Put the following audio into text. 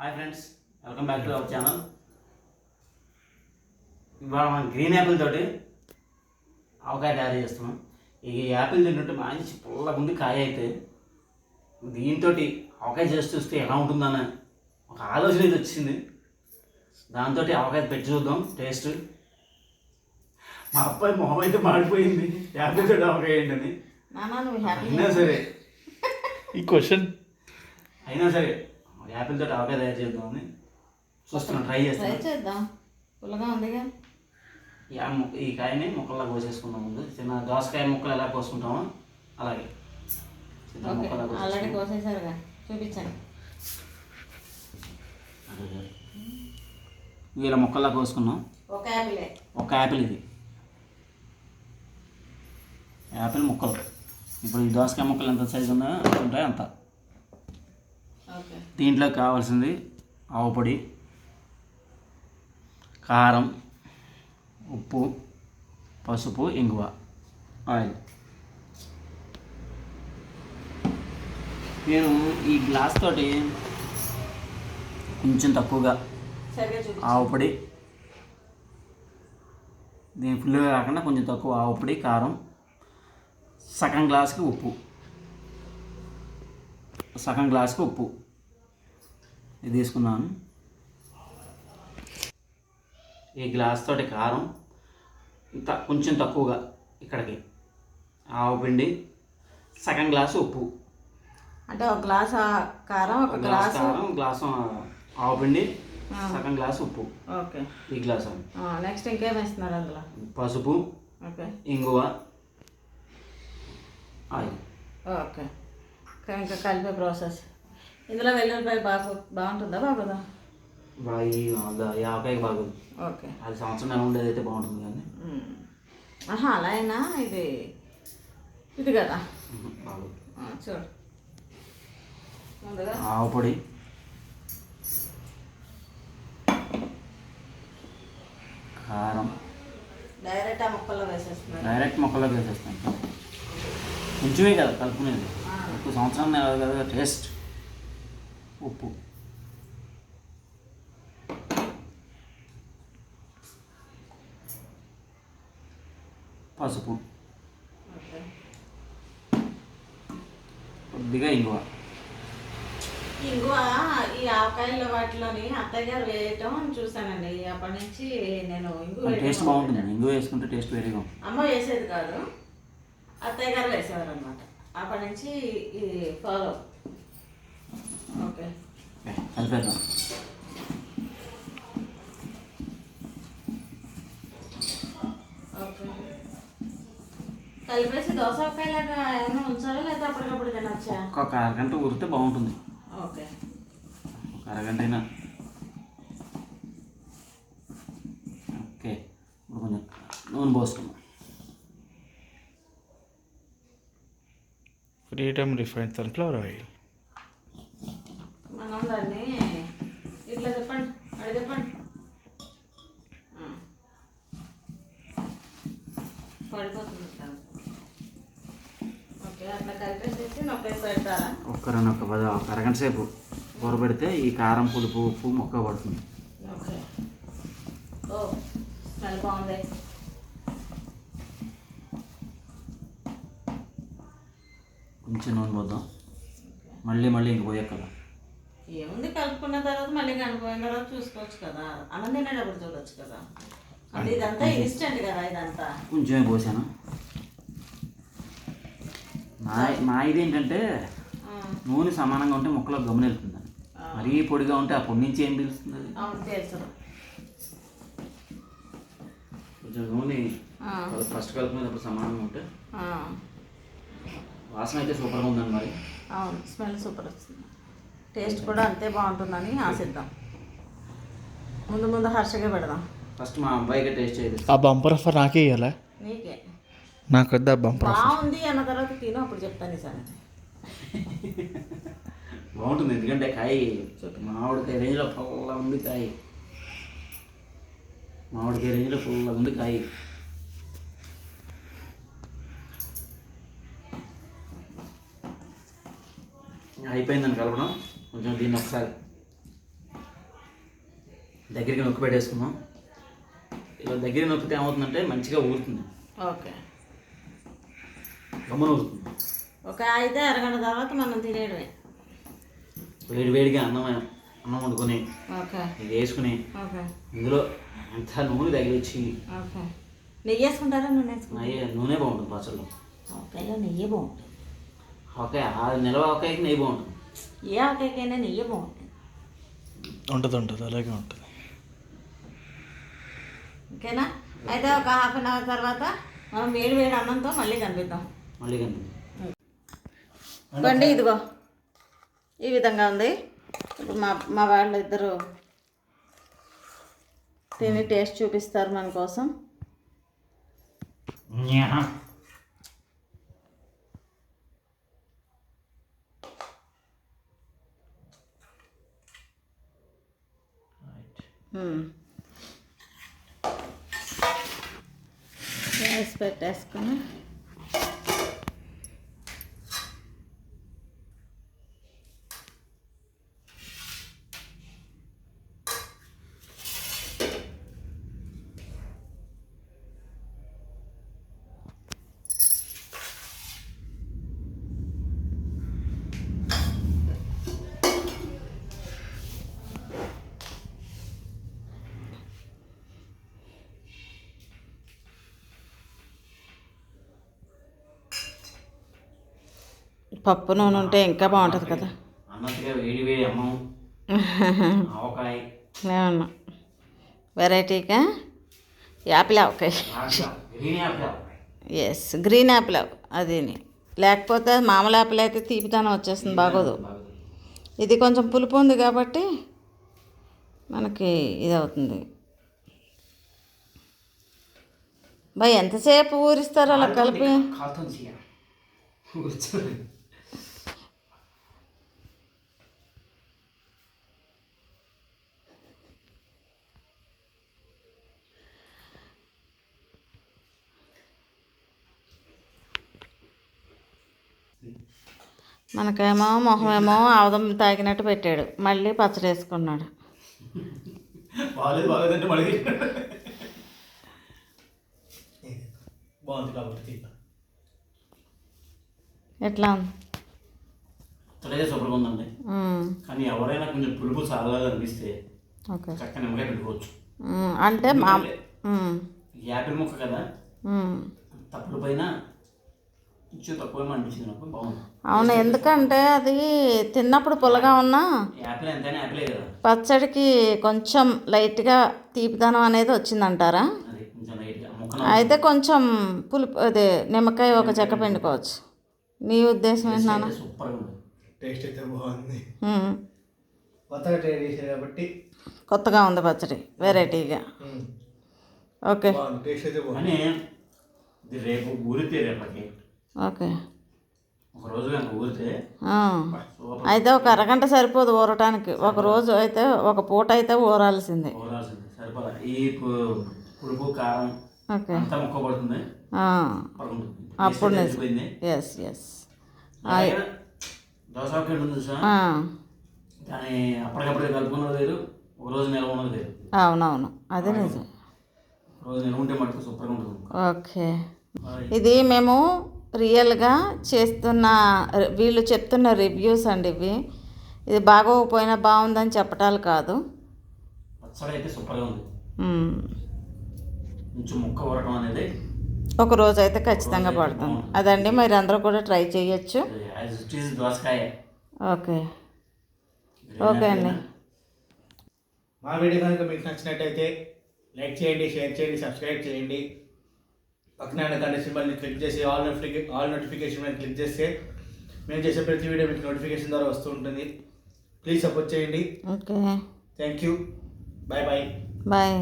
Hi friends welcome back to our channel ఇవాళ మనం green Apple తోటి ఆవకాయ తయారు చేస్తున్నాం. ఈ యాపిల్ తింటుంటే మంచి పుల్లగా ఉంది కాయ అయితే. దీంతో ఆవకాయ చేసి చూస్తే ఎలా ఉంటుందని ఒక ఆలోచన ఇది వచ్చింది. దాంతో ఆవకాయ పెట్టి చూద్దాం టేస్ట్ మా అబ్బాయి మొహం అయితే మాడిపోయింది. యాపిల్ తోటి ఆవకాయ ఏంటని. నాన్న నువ్వు హ్యాపీ అయినా సరే. ఈ క్వశ్చన్ అయినా సరే. యాపిల్ తోటి ఆవకాయ తయారు చేద్దామని చూస్తున్నాం ట్రై ట్రై చేస్తాం. చేద్దాం. పుల్లగా ఉందిగా. ఈ ఆ ఈ కాయని ముక్కల్లా కోసేసుకుందాం ముందు. చిన్న దోసకాయ ముక్కలు ఎలా కోసుకుంటామో అలాగే. చిన్న ఓకే. ఆల్రెడీ కోసేసుకుందాం. కోసేసారుగా. చూపించండి. అదే. ఇలా ముక్కల్లా కోసుకున్నాం ఒక యాపిలే. ఒక యాపిల్ ఇది. యాపిల్ ముక్కలు. ఇప్పుడు ఈ దోసకాయ ముక్కలు ఎంత సైజు ఉన్నాయో అంత ఉంటాయో అంత? దీంట్లో కావాల్సింది ఆవు పొడి కారం ఉప్పు పసుపు ఇంగువ ఆయిల్. నేను ఈ గ్లాస్ తోటి కొంచెం తక్కువగా సరిగా చూపి ఆవు పొడి దీని ఫుల్గా కాకుండా కొంచెం తక్కువ ఆవు పొడి కారం సగం గ్లాస్కి ఉప్పు. సగం గ్లాస్కి ఉప్పు. ఇది తీసుకున్నాను ఈ గ్లాస్ తోటి కారం ఇంత కొంచెం తక్కువగా ఇక్కడికి. ఆవు పిండి సగం గ్లాసు ఉప్పు. అంటే ఒక గ్లాస్ కారం ఒక గ్లాస్ కారం గ్లాసు ఆవు పిండి. సగం గ్లాసు ఉప్పు. ఓకే. ఈ గ్లాసు నెక్స్ట్ ఇంకేం వేస్తున్నారు అందులో? పసుపు ఓకే. ఇంగువ ఆయిల్. ఓకే. ఇంకా కలిపే ప్రాసెస్. ఇందులో వెల్లుల్లిపాయ బాగా బాగుంటుందా బాగుందా? బాగా యాభై బాగుంది ఓకే. అది సంవత్సరం నెల ఉండేది అయితే బాగుంటుంది కానీ. ఆహా అలా అయినా ఇది ఇది కదా? చూడు. ఆవు పొడి. కారం. డైరెక్ట్ ఆ ముక్కల్లో వేసేస్తున్నారు డైరెక్ట్ మొక్కలో వేసేస్తాను కొంచెమే కదా కలుపుకునేది. ఎక్కువ సంవత్సరం కదా టేస్ట్. ఉప్పు. పసుపు. కొద్దిగా ఇంగువ. ఇంగువ ఈ ఆవకాయల వాటిలోని అత్తయ్య గారు వేయటం చూసానండి అప్పటి నుంచి నేను ఇంగు కానీ టేస్ట్ బాగుంటుంది ఇంగువ వేసుకుంటే టేస్ట్ వేరేగా అమ్మ వేసేది కాదు. అత్తయ్య గారు వేసేవారు అనమాట అప్పటి నుంచి ఇది ఫాలో కలిపేద్దాం ఓకే. కలిపేసి దోసకాయలాగా ఏమైనా ఉంచాలా లేదా అప్పటికప్పుడు తినొచ్చా ఒక అరగంట ఊరితే బాగుంటుంది. ఓకే. ఒక అరగంట అయినా ఓకే. ఇప్పుడు కొంచెం నూనె పోసుకుందాం. ఫ్రీడమ్ రిఫైన్డ్ సన్ఫ్లవర్ ఆయిల్ మనం దాన్ని ఇట్లా చెప్పండి అడి చెప్పండి ఆ. పడిపోతుంది ఒక్క రెండు ఒక పది ఒక అరగంట సేపు కూరబెడితే ఈ కారం పులుపు ఉప్పు మొక్క పడుతుంది. కొంచెం నూనె పోద్దాం. మళ్ళీ మళ్ళీ ఇంక పోయక్కల ఏముంది కలుపుకున్న తర్వాత మళ్ళీ కనిపోయిన తర్వాత చూసుకోవచ్చు కదా. అన్నం తినేటప్పుడు చూడొచ్చు కదా. కొంచెమే పోసాను. నా నా ఇది ఏంటంటే నూనె సమానంగా ఉంటే మొక్కలో గమని వెళ్తుంది మరీ పొడిగా ఉంటే ఆ పొడి నుంచి ఏం పీలుస్తుంది? కొంచెం నూనె ఫస్ట్ కలుపుకునేటప్పుడు సమానంగా ఉంటే వాసన అయితే సూపర్గా ఉందండి మరి. అవును స్మెల్ సూపర్ వస్తుంది. టేస్ట్ కూడా అంతే బాగుంటుందని ఆశిద్దాం. ముందు ముందు హర్షగా పెడదాం. ఫస్ట్ మా అబ్బాయికి టేస్ట్ చేయదు ఆ బంపర్ ఆఫర్ నాకే ఇవ్వాలా నీకే. నాకు వద్ద బంపర్ ఆఫర్. బాగుంది అన్న తర్వాత తిను అప్పుడు చెప్తాను సంగతి. బాగుంటుంది ఎందుకంటే కాయ మామిడికాయ రేంజ్లో ఫుల్లా ఉంది కాయ. మామిడికాయ రేంజ్లో ఫుల్లా ఉంది కాయ. అయిపోయిందని కలపడం కొంచెం దీన్ని ఒకసారి దగ్గరికి నొక్కి పెట్టేసుకున్నాం ఇలా దగ్గర నొక్కితే ఏమవుతుందంటే మంచిగా ఊరుతుంది. ఓకే. గమ్మున ఊరుతుంది. ఒక అయితే అరగంట తర్వాత మనం తినేయడమే. వేడి వేడిగా అన్నం అన్నం వండుకొని ఓకే. ఇది వేసుకుని ఓకే. ఇందులో అంతా నూనె తగిలిచ్చి ఓకే. నెయ్యి వేసుకుంటారా నూనె నెయ్యి నూనె బాగుంటుంది పచ్చళ్ళు ఓకేలో నెయ్యి బాగుంటుంది. ఓకే ఆ నిలవ ఒకేకి నెయ్యి బాగుంటుంది. ఏ ఆవకాయకైనా నెయ్యి బాగుంటుంది. ఉంటుంది ఉంటుంది అలాగే ఉంటుంది. ఓకేనా? అయితే ఒక హాఫ్ అన్ అవర్ తర్వాత మనం వేడి వేడి అన్నంతో మళ్ళీ కనిపిద్దాం. మళ్ళీ బండి ఇదిగో. ఈ విధంగా ఉంది. ఇప్పుడు మా మా వాళ్ళు ఇద్దరు తిని టేస్ట్ చూపిస్తారు మన కోసం. మ్మ్. expert desk పప్పు నూనె ఉంటే ఇంకా బాగుంటుంది కదా. అవును. వెరైటీగా యాపిల్ ఆవకాయ. ఎస్ గ్రీన్ యాపిల్ అదిని. లేకపోతే మామూలు యాపిల్ అయితే తీపిదనం వచ్చేస్తుంది బాగోదు. బాగోదు. ఇది కొంచెం పులుపు ఉంది కాబట్టి మనకి ఇది అవుతుంది. బాయ్ ఎంతసేపు ఊరిస్తారు అలా కలిపి? మనకేమో మొహమేమో ఆవదం తాగినట్టు పెట్టాడు. మళ్ళీ పచ్చడి వేసుకున్నాడు. ఎట్లా? ఉందండి. కానీ ఎవరైనా కొంచెం పులుపు చాలా అనిపిస్తే ఓకే. చక్కగా నిమ్మకాయ పెట్టుకోవచ్చు. అంటే. యాపిల్ ముక్క కదా. తప్పుడు పైన కొంచెం తక్కువ అనిపించింది నాకు బాగుంది అవును ఎందుకంటే అది తిన్నప్పుడు పుల్లగా ఉన్నా పచ్చడికి కొంచెం లైట్గా తీపిదనం అనేది వచ్చిందంటారా? అయితే కొంచెం పులుపు అదే నిమ్మకాయ ఒక చెక్క పిండుకోవచ్చు. నీ ఉద్దేశం ఏంటి నాన్న సూపర్గా ఉంది. టేస్ట్ అయితే బాగుంది. మ్మ్. కొత్తగా ట్రై చేశారు కాబట్టి. కొత్తగా ఉంది పచ్చడి వెరైటీగా. ఓకే. టేస్ట్ అయితే రేపు ఊరితే రేపటికి ఓకే. అయితే ఒక అరగంట సరిపోదు ఊరటానికి. ఒక రోజు అయితే ఒక పూట అయితే ఊరాల్సిందే. ఓకే. అప్పుడు ఎస్ ఎస్ అవునవును. అదే నిజం. ఓకే. ఇది మేము రియల్గా చేస్తున్న వీళ్ళు చెప్తున్న రివ్యూస్ అండి ఇవి. ఇది బాగోకపోయినా బాగుందని చెప్పటాలు కాదు. ఒక రోజు అయితే ఖచ్చితంగా పడుతుంది అదండి మీరు అందరూ కూడా ట్రై చేయొచ్చు. ఓకే. ఓకే అండి. మా వీడియో కనుక మీకు నచ్చినట్టయితే లైక్ చేయండి షేర్ చేయండి సబ్స్క్రైబ్ చేయండి. పక్కన ఉన్న గంట సింబల్ని క్లిక్ చేసి ఆల్ నోటిఫికే ఆల్ నోటిఫికేషన్ మీద క్లిక్ చేస్తే మేము చేసే ప్రతి వీడియో మీకు నోటిఫికేషన్ ద్వారా వస్తూ ఉంటుంది. ప్లీజ్ సపోర్ట్ చేయండి. Okay. Thank you bye bye bye